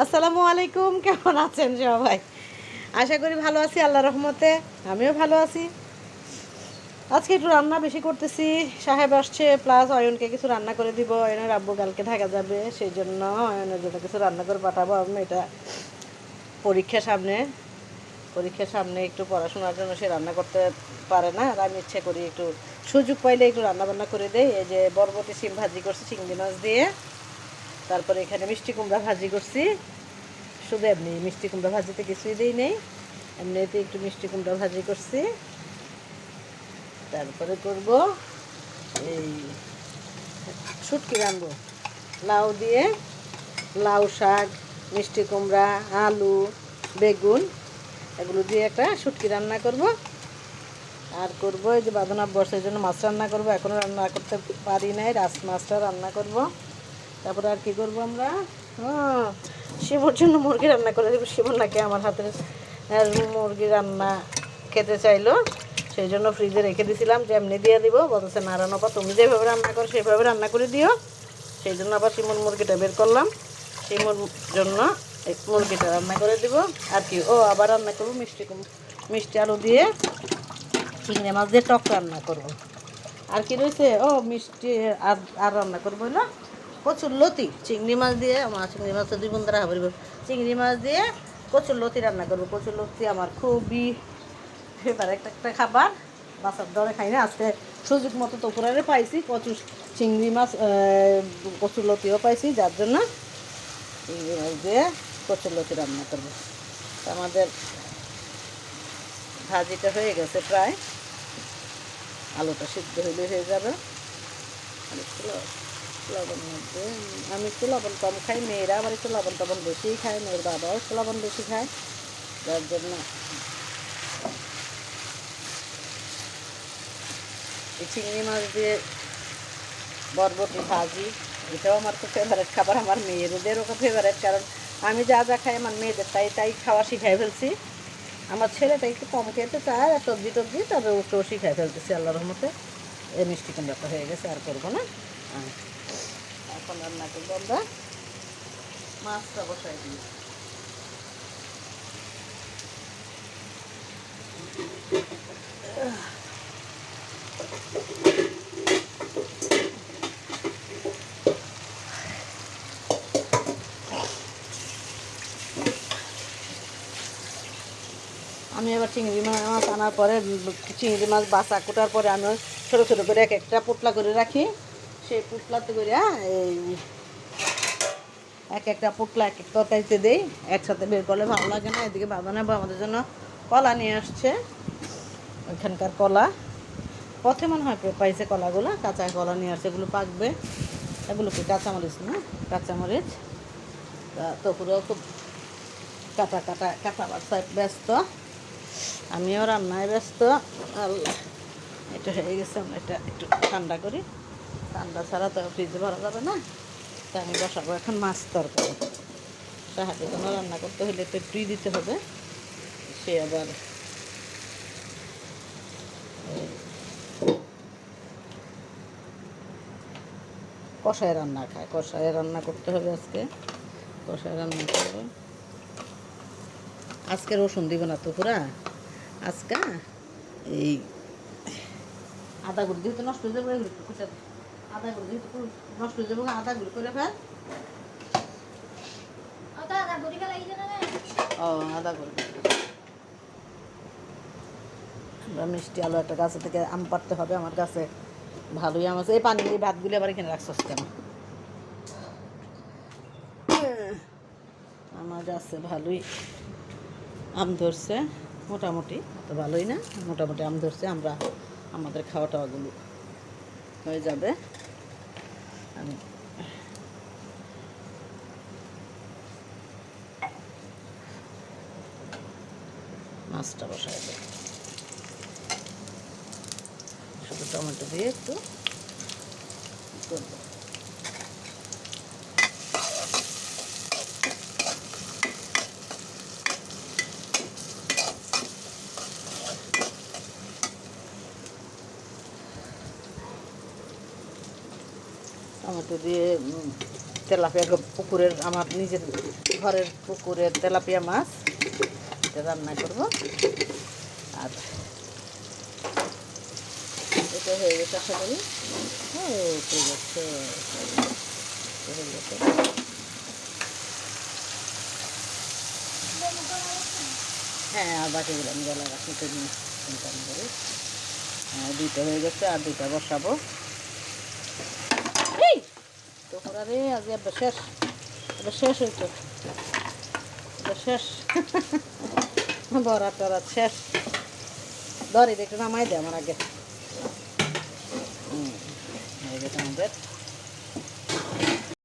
আসসালামু আলাইকুম, কেমন আছেন সবাই? আশা করি ভালো আছি আল্লাহ রহমতে। আমিও ভালো আছি। আজকে একটু রান্না বেশি করতেছি। সাহেব আসছে প্লাস অয়নকে কিছু রান্না করে দিব। অয়নের আব্বু কালকে থাকা যাবে সেই জন্য অয়নের জন্য কিছু রান্না করে পাঠাবো আমি এটা পরীক্ষা সামনে। পরীক্ষার সামনে একটু পড়াশোনার জন্য সে রান্না করতে পারে না, আর আমি ইচ্ছে করি একটু সুযোগ পাইলে একটু রান্না বান্না করে দেই। এই যে বরবটি, সিম ভাজি করছি, চিংড়ি মাছ দিয়ে। তারপরে এখানে মিষ্টি কুমড়া ভাজি করছি। শুধু এমনি মিষ্টি কুমড়া ভাজিতে কিছুই দিই নেই। এমনিতে একটু মিষ্টি কুমড়া ভাজি করছি। তারপরে করব এই শুটকি রানবো লাউ দিয়ে লাউ শাক, মিষ্টি কুমড়া, আলু, বেগুন, এগুলো দিয়ে একটা শুটকি রান্না করব। আর করব এই যে বাদনা বর্ষের জন্য মাছ রান্না করব। এখনও রান্না করতে পারি নাই রাস মাছটা রান্না করব। তারপরে আর কি করব আমরা? হ্যাঁ শিবর জন্য মুরগি রান্না করে দেবো। শিবর নাকি আমার হাতের মুরগি রান্না খেতে চাইলো। সেই জন্য ফ্রিজে রেখে দিয়েছিলাম যে এমনি দিয়ে দিব। বলতেছে, না, রান্না তুমি যেভাবে রান্না করো, সেভাবে রান্না করে দিও। সেই জন্য আবার শিমুর মুরগিটা বের করলাম। শিমুর জন্য মুরগিটা রান্না করে দিব। আর কি, ও আবার রান্না করব মিষ্টি মিষ্টি আলু দিয়ে চিংড়ি মাছ দিয়ে টক রান্না করব। আর কি রয়েছে? ও মিষ্টি আর আর রান্না করব না। কচুর লতি, চিংড়ি মাছ দিয়ে, আমার চিংড়ি মাছ তো দুই বন্ধুরা হাবড়ি চিংড়ি মাছ দিয়ে কচুর লতি রান্না করব। কচুর লতি আমার খুবই ফেভারেট একটা একটা খাবার। বাসার দরে খাই না, আজকে সুযোগ মতো তো তোপুরারে পাইছি, কচুর চিংড়ি মাছ কচুর লতিও পাইছি, যার জন্য চিংড়ি মাছ দিয়ে কচুর লতি রান্না করব। আমাদের ভাজিটা হয়ে গেছে প্রায়। আলুটা সিদ্ধ হইলে হয়ে যাবে। আর একটু ল- লবণ মধ্যে। আমি একটু লবণ কম খাই, মেয়েরা আবার একটু লবণ টবণ বেশিই খায়, মেয়ের বাবাও একটু লবণ বেশি খায়। যার জন্য চিংড়ি মাছ দিয়ে বরবটি ভাজি, এটাও আমার তো ফেভারেট খাবার, আমার মেয়েদেরও ফেভারেট কারণ আমি যা যা খাই আমার মেয়েদের তাই তাই খাওয়া শিখাই ফেলছি। আমার ছেলেটা একটু কম খেতে চায়, আর সবজি টবজি তবে ওকেও শিখাই ফেলতেছি আল্লাহ রহমতে। এই মিষ্টি কুমড়াটা হয়ে গেছে, আর করব না। এখন রান্না করব। আমরা মাছটা বসাই দিই। আমি এবার চিংড়ি মাছ আনার পরে চিংড়ি মাছ বাসা কোটার পরে আমি ছোটো ছোটো করে এক একটা পোটলা করে রাখি। সেই পোটলাতে করে এই এক একটা পোটলা এক এক তরকারিতে দেই, একসাথে বের করলে ভালো লাগে না। এদিকে বাবা না আমাদের জন্য কলা নিয়ে আসছে, ওইখানকার কলা। পথে মনে হয় পাইছে কলাগুলো, কাঁচা কলা নিয়ে আসছে, এগুলো পাকবে। এগুলো কি, কাঁচামরিচ না? কাঁচামরিচ। তা তপুরেও খুব কাটা কাটা কাটা বাচ্চায় ব্যস্ত। আমিও রান্নায় ব্যস্ত। আল্লাহ, এটা হয়ে গেছে, আমরা এটা একটু ঠান্ডা করি। ঠান্ডা ছাড়া তো ফ্রিজে ভরা যাবে না। তা আমি বসাবো এখন মাছ তরকারি। সাহায্যের জন্য রান্না করতে হলে তো একটুই দিতে হবে। সে আবার কষায় রান্না খায়। কষায় রান্না করতে হবে আজকে। কষায় রান্না করব। আজকে রসুন দিব না তো পুরা। আজকে এই আদা গুলো তো নষ্ট হয়ে যাবে আদা গুলো যেহেতু পুরো নষ্ট হয়ে যাবে আদা গুলো করে ফেল। ও আদা গুলো আমরা মিষ্টি আলু একটা গাছে থেকে আম পাড়তে হবে আমার কাছে ভালোই আম আছে। এই পানি এই ভাতগুলি আবার এখানে রাখছস কেন? আমার গাছে ভালোই আম ধরছে মোটামুটি। অত ভালোই না মোটামুটি আম ধরছে আমরা আমাদের খাওয়া টাওয়াগুলো হয়ে যাবে। আমি মাছটা বসাই দেব। শুধু টমেটো দিয়ে একটু করব। টমেটো দিয়ে তেলাপিয়া পুকুরের, আমার নিজের ঘরের পুকুরের তেলাপিয়া মাছ, এটা রান্না করব। আর এটা হয়ে গেছে আশা করি। ঠিক আছে হয়ে গেছে। হ্যাঁ আর বাকিগুলো আমি গলা রাখি চিন্তা করি। হ্যাঁ দুইটা হয়ে গেছে, আর দুইটা বসাবো। তো রে আজ এবার শেষ। এবার শেষ হইতো। এবার শেষ। বরাত টরাত শেষ। দরে একটু নামাই দে আমার আগে। হয়ে গেছে আমাদের